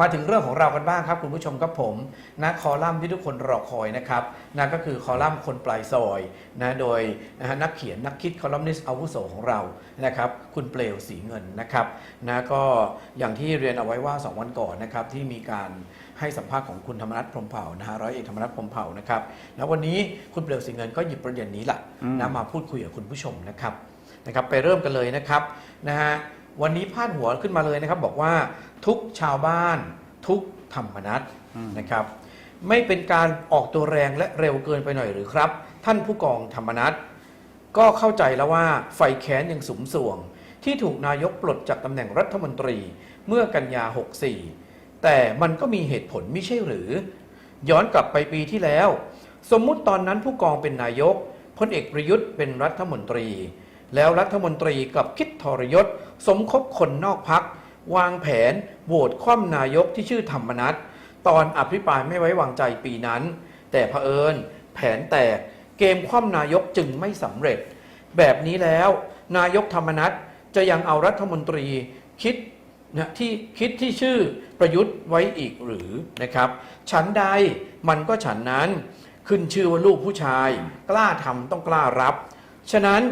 มาถึงเรื่องของเรากันบ้างครับ คุณผู้ชมครับผมนะคอลัมน์ที่ทุกคนรอคอยนะครับนะก็คือคอลัมน์คนปลายซอยนะโดยนะฮะนักเขียนนักคิดคอลัมนิสต์อาวุโสของเรานะครับคุณเปลวสีเงินนะครับนะก็อย่างที่เรียนเอาไว้ว่า 2 วันก่อนนะครับที่มีการให้สัมภาษณ์ของคุณธรรมนัฐพรหมเผ่านะฮะร้อยเอกธรรมนัฐพรหมเผ่านะครับแล้ววันนี้คุณเปลวสีเงินก็หยิบประเด็นนี้แหละอืมนะมาพูดคุยกับคุณผู้ชมนะครับนะครับไปเริ่มกันเลยนะครับนะฮะ วันนี้พาดหัวขึ้นมาเลยนะครับบอกว่าทุกชาวบ้านทุกธรรมนัตอืมนะครับ ไม่เป็นการออกตัวแรงและเร็วเกินไปหน่อยหรือครับ ท่านผู้กองธรรมนัตก็เข้าใจแล้วว่าไฟแค้นยังสุมสวง ที่ถูกนายกปลดจากตำแหน่งรัฐมนตรีเมื่อกันยา 64 แต่มันก็มีเหตุผลไม่ใช่หรือ ย้อนกลับไปปีที่แล้ว สมมุติตอนนั้นผู้กองเป็นนายกพลเอกประยุทธ์เป็นรัฐมนตรี แล้วรัฐมนตรีกลับคิดทรยศ สมคบคนนอกพัก วางแผนโหวตคว่ำนายกที่ชื่อธรรมนัฐตอนอภิปรายไม่ไว้วางใจปีนั้น แต่เผอิญ แผนแตกเกมคว่ำนายกจึงไม่สำเร็จ แบบนี้แล้ว นายกธรรมนัฐจะยังเอารัฐมนตรีคิดนะที่คิดที่ชื่อประยุทธ์ไว้อีกหรือนะครับ ฉันใดมันก็ฉันนั้น ขึ้นชื่อว่าลูกผู้ชาย กล้าทำต้องกล้ารับ ฉะนั้น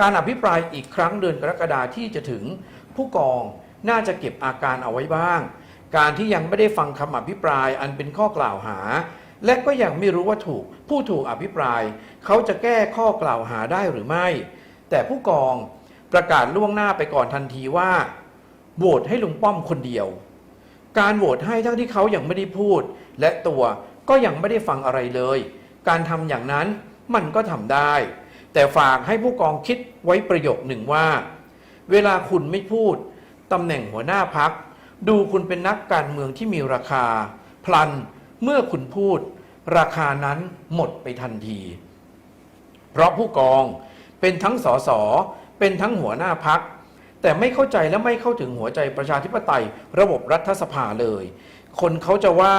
การอภิปรายอีกครั้งเดือนกรกฎาที่จะถึงผู้กองน่าจะเก็บอาการเอาไว้บ้าง การที่ยังไม่ได้ฟังคำอภิปรายอันเป็นข้อกล่าวหา และก็ยังไม่รู้ว่าถูกผู้ถูกอภิปราย เขาจะแก้ข้อกล่าวหาได้หรือไม่ แต่ผู้กองประกาศล่วงหน้าไปก่อนทันทีว่าโหวตให้ลุงป้อมคนเดียว การโหวตให้ทั้งที่เขายังไม่ได้พูด และตัวก็ยังไม่ได้ฟังอะไรเลย การทำอย่างนั้นมันก็ทำได้ แต่ฝากให้ผู้กองคิดไว้ประโยคหนึ่งว่า เวลาคุณไม่พูดตำแหน่งหัวหน้าพัก ดูคุณเป็นนักการเมืองที่มีราคา พลันเมื่อคุณพูด ราคานั้นหมดไปทันที เพราะผู้กองเป็นทั้งสสเป็นทั้งหัวหน้าพัก แต่ไม่เข้าใจและไม่เข้าถึงหัวใจประชาธิปไตย ระบบรัฐสภาเลย คนเขาจะว่า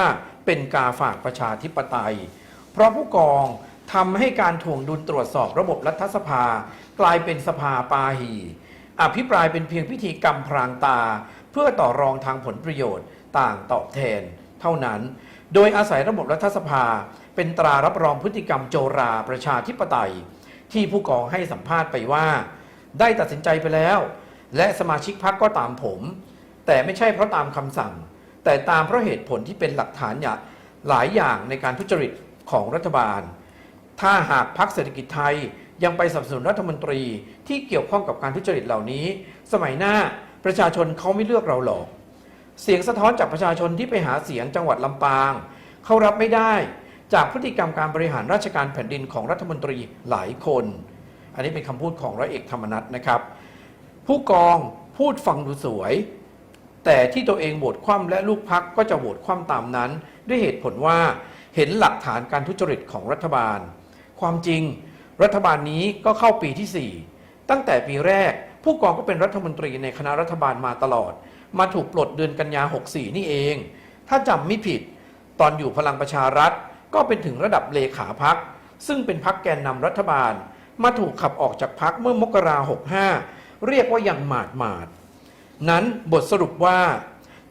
เป็นกาฝากประชาธิปไตย เพราะผู้กอง ทำให้การถ่วงดุลตรวจสอบระบบรัฐสภา กลายเป็นสภาปาหี อภิปรายเป็นเพียงพิธีกรรมพรางตา เพื่อต่อรองทางผลประโยชน์ต่างตอบแทน เท่านั้น โดยอาศัยระบบรัฐสภา เป็นตรารับรองพฤติกรรมโจราประชาธิปไตย ที่ผู้กองให้สัมภาษณ์ไปว่า ได้ตัดสินใจไปแล้ว และสมาชิกพรรคก็ตามผม แต่ไม่ใช่เพราะตามคำสั่ง แต่ตามเพราะเหตุผลที่เป็นหลักฐานย่างหลายอย่างในการทุจริตของรัฐบาล ถ้าหากพรรคเศรษฐกิจไทยยังไปสนับสนุนรัฐมนตรีที่เกี่ยวข้องกับการทุจริตเหล่านี้ สมัยหน้าประชาชนเขาไม่เลือกเราหรอก เสียงสะท้อนจากประชาชนที่ไปหาเสียงจังหวัดลำปางเขารับไม่ได้จากพฤติกรรมการบริหารราชการแผ่นดินของรัฐมนตรีหลายคน อันนี้เป็นคำพูดของร้อยเอกธรรมนัฐนะครับ ผู้กองพูดฟังดูสวย แต่ที่ตัวเองโหวตคว่ำและลูกพักก็จะโหวตคว่ำตามนั้น ด้วยเหตุผลว่าเห็นหลักฐานการทุจริตของรัฐบาล ความจริง รัฐบาลนี้ก็เข้าปีที่ 4 ตั้งแต่ปีแรก ผู้กองก็เป็นรัฐมนตรีในคณะรัฐบาลมาตลอด มาถูกปลดเดือนกันยา 64 นี่เอง ถ้าจำไม่ผิด ตอนอยู่พลังประชารัฐ ก็เป็นถึงระดับเลขาพัก ซึ่งเป็นพักแกนนำรัฐบาล มาถูกขับออกจากพักเมื่อมกรา65 เรียกว่ายังหมาดหมาดนั้นบทสรุปว่า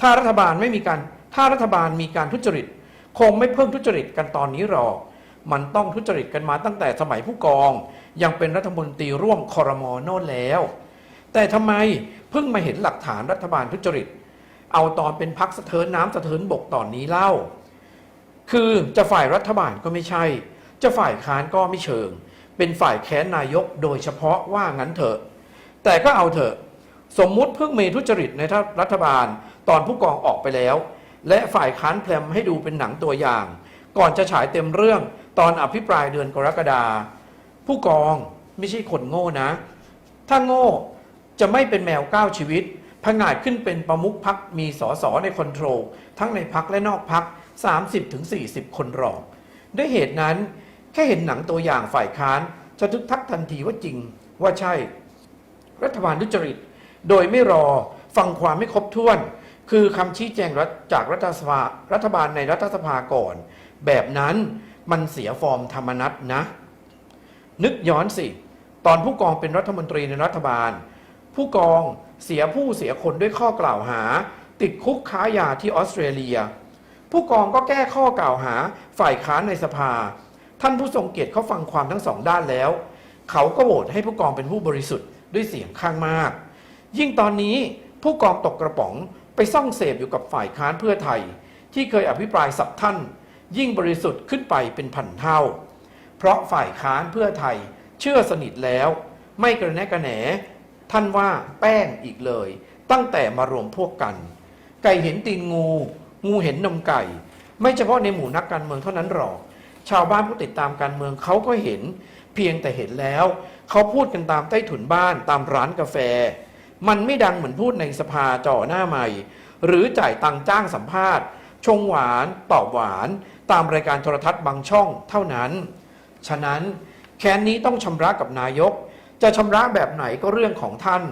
ถ้ารัฐบาลไม่มีการถ้ารัฐบาลมีการทุจริต คงไม่เพิ่มทุจริตกันตอนนี้หรอก มันต้องทุจริตกันมาตั้งแต่สมัยผู้กอง ยังเป็นรัฐมนตรีร่วมคอรมอโน่นแล้ว แต่ทำไมเพิ่งมาเห็นหลักฐานรัฐบาลทุจริต เอาตอนเป็นพักสะเทินน้ำสะเทินบกตอนนี้เล่า คือจะฝ่ายรัฐบาลก็ไม่ใช่ จะฝ่ายค้านก็ไม่เชิง เป็นฝ่ายแค้นนายกโดยเฉพาะว่างั้นเถอะ แต่ก็เอาเถอะ สมมุติเพิ่งมีทุจริตในรัฐบาลตอนผู้กองออกไปแล้ว และฝ่ายค้านแพรมให้ดูเป็นหนังตัวอย่าง ก่อนจะฉายเต็มเรื่อง ตอนอภิปรายเดือนกรกฎาผู้กองไม่ใช่คนโง่นะ ถ้าโง่จะไม่เป็นแมวก้าวชีวิตผงาดขึ้นเป็นประมุขพักมีสอสอในคอนโทรลทั้งในพักและนอกพัก 30-40 คนรอกด้วยเหตุนั้นแค่เห็นหนังตัวอย่างฝ่ายค้านจะทึกทักทันทีว่าจริงว่าใช่ รัฐบาลทุจริต โดยไม่รอฟังความไม่ครบถ้วน คือคำชี้แจงจากรัฐสภารัฐบาลในรัฐสภาก่อน แบบนั้น มันเสียฟอร์มธรรมนัตนะ นึกย้อนสิ ตอนผู้กองเป็นรัฐมนตรีในรัฐบาล ผู้กองเสียผู้เสียคนด้วยข้อกล่าวหา ติดคุกค้ายาที่ออสเตรเลีย ผู้กองก็แก้ข้อกล่าวหาฝ่ายค้านในสภา ท่านผู้ทรงเกียรติเขาฟังความทั้งสองด้านแล้ว เขาก็โหวตให้ผู้กองเป็นผู้บริสุทธิ์ด้วยเสียงข้างมาก ยิ่งตอนนี้ผู้กองตกกระป๋องไปซ่องเสพอยู่กับฝ่ายค้านเพื่อไทย ที่เคยอภิปรายสับท่าน ยิ่งบริสุทธิ์ขึ้นไปเป็นพันเท่า เพราะฝ่ายค้านเพื่อไทยเชื่อสนิทแล้ว ไม่กระแนะกระแหน ท่านว่าแป้งอีกเลย ตั้งแต่มารวมพวกกัน ไก่เห็นตีนงู งูเห็นนมไก่ ไม่เฉพาะในหมู่นักการเมืองเท่านั้นหรอก ชาวบ้านผู้ติดตามการเมืองเขาก็เห็น เพียงแต่เห็นแล้ว เขาพูดกันตามใต้ถุนบ้านตามร้านกาแฟ มันไม่ดังเหมือนพูดในสภาจ่อหน้าใหม่ หรือจ่ายตังจ้างสัมภาษณ์ ชงหวานตอบหวาน ตามรายการโทรทัศน์บางช่องเท่านั้น ฉะนั้นแค้นนี้ต้องชำระกับนายก จะชำระแบบไหนก็เรื่องของท่าน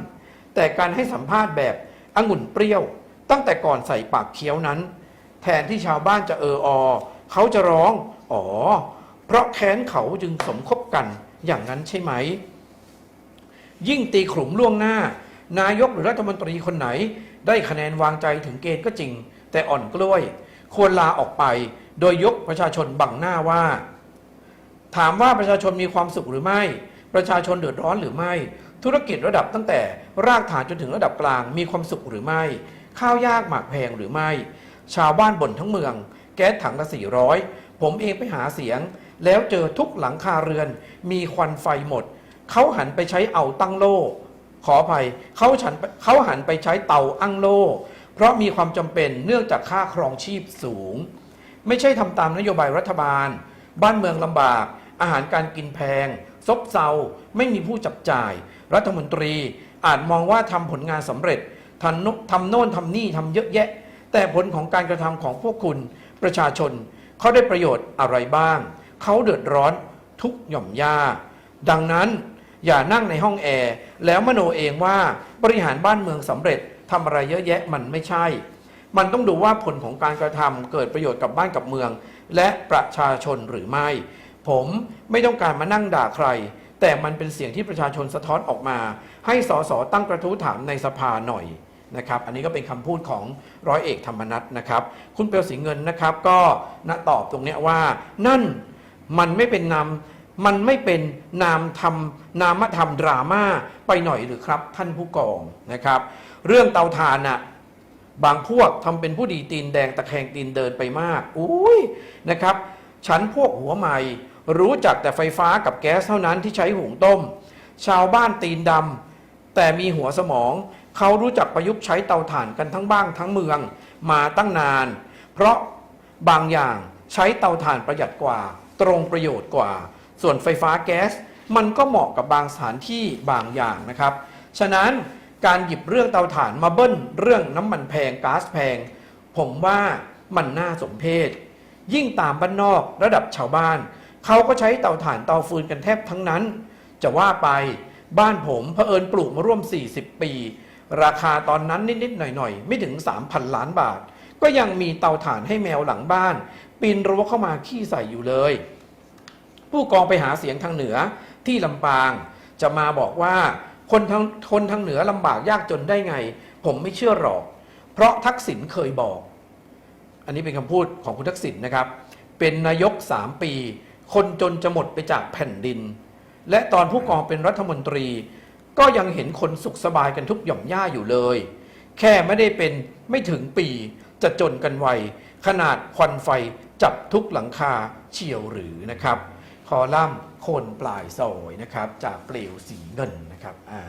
แต่การให้สัมภาษณ์แบบองุ่นเปรี้ยว ตั้งแต่ก่อนใส่ปากเคี้ยวนั้น แทนที่ชาวบ้านจะเอออเขาจะร้อง อ๋อ เพราะแค้นเขาจึงสมคบกันอย่างนั้นใช่ไหม ยิ่งตีขลุ่มล่วงหน้า นายกหรือรัฐมนตรีคนไหน ได้คะแนนวางใจถึงเกณฑ์ก็จริง แต่อ่อนกล้วย ควรลาออกไป โดยยกประชาชนบังหน้าว่า ถามว่าประชาชนมีความสุขหรือไม่ ประชาชนเดือดร้อนหรือไม่ ธุรกิจระดับตั้งแต่รากฐานจนถึงระดับกลางมีความสุขหรือไม่ ข้าวยากหมากแพงหรือไม่ ชาวบ้านบ่นทั้งเมือง แก๊สถังละ400ผมเองไปหาเสียง แล้วเจอทุกหลังคาเรือน มีควันไฟหมด เขาหันไปใช้เอาตั้งโล่ขออภัยเขาฉันเขาหันไปใช้เตาอั้งโล่ เพราะมีความจำเป็นเนื่องจากค่าครองชีพสูง ไม่ใช่ทำตามนโยบายรัฐบาล บ้านเมืองลำบาก อาหารการกินแพง ซบเซา ไม่มีผู้จับจ่าย รัฐมนตรีอาจมองว่าทำผลงานสำเร็จทำโนทำโน่นทำนี่ทำเยอะแยะ แต่ผลของการกระทำของพวกคุณประชาชนเขาได้ประโยชน์อะไรบ้าง เขาเดือดร้อนทุกหย่อมย่า ดังนั้นอย่านั่งในห้องแอร์แล้วมโนเองว่าบริหารบ้านเมืองสำเร็จ ทำอะไรเยอะแยะมันไม่ใช่ มันต้องดูว่าผลของการกระทำเกิดประโยชน์กับบ้านกับเมือง และประชาชนหรือไม่ ผมไม่ต้องการมานั่งด่าใคร แต่มันเป็นเสียงที่ประชาชนสะท้อนออกมา ให้สสตั้งกระทู้ถามในสภาหน่อยนะครับอันนี้ก็เป็นคำพูดของร้อยเอกธรรมนัฐนะครับ คุณเปลวสีเงินนะครับ ก็ณตอบตรงนี้ว่า นั่นมันไม่เป็นนามมันไม่เป็นนามธรรมนามธรรมดราม่าไปหน่อยหรือครับ ท่านผู้กองนะครับ เรื่องเตาถ่านน่ะบางพวกทำเป็นผู้ดีตีนแดงตะแคงตีนเดินไปมากอุ้ยนะครับฉันพวกหัวใหม่ รู้จักแต่ไฟฟ้ากับแก๊สเท่านั้นที่ใช้หุงต้ม ชาวบ้านตีนดำแต่มีหัวสมอง เขารู้จักประยุกต์ใช้เตาถ่านกันทั้งบ้านทั้งเมืองมาตั้งนาน เพราะบางอย่างใช้เตาถ่านประหยัดกว่า ตรงประโยชน์กว่า ส่วนไฟฟ้าแก๊ส มันก็เหมาะกับบางสถานที่บางอย่างนะครับ ฉะนั้น การหยิบเรื่องเตาถ่านมาเบิ้ลเรื่องน้ำมันแพงก๊าซแพง ผมว่ามันน่าสมเพชยิ่งตามบ้านนอกระดับชาวบ้าน เขาก็ใช้เตาถ่านเตาฟืนกันแทบทั้งนั้น จะว่าไปบ้านผมเผอิญปลูกมาร่วม 40 ปี ราคาตอนนั้นนิดๆหน่อยๆ ไม่ถึง 3,000 ล้านบาท ก็ยังมีเตาถ่านให้แมวหลังบ้าน ปีนรั้วเข้ามาขี้ใส่อยู่เลย ผู้กองไปหาเสียงทางเหนือที่ลำปาง จะมาบอกว่า คนทางคนทางเหนือลำบากยากจนได้ไง ผมไม่เชื่อหรอก เพราะทักษิณเคยบอก อันนี้เป็นคำพูดของคุณทักษิณนะครับ เป็นนายก 3 ปี คนจนจะหมดไปจากแผ่นดิน และตอนผู้กองเป็นรัฐมนตรี ก็ยังเห็นคนสุขสบายกันทุกหย่อมย่าอยู่เลย แค่ไม่ได้เป็นไม่ถึงปีจะจนกันไวขนาดควันไฟจับทุกหลังคาเฉียวหรือนะครับ คอลัมน์คนปลายซอยนะครับ จากเปลวสีเงินนะครับอ่า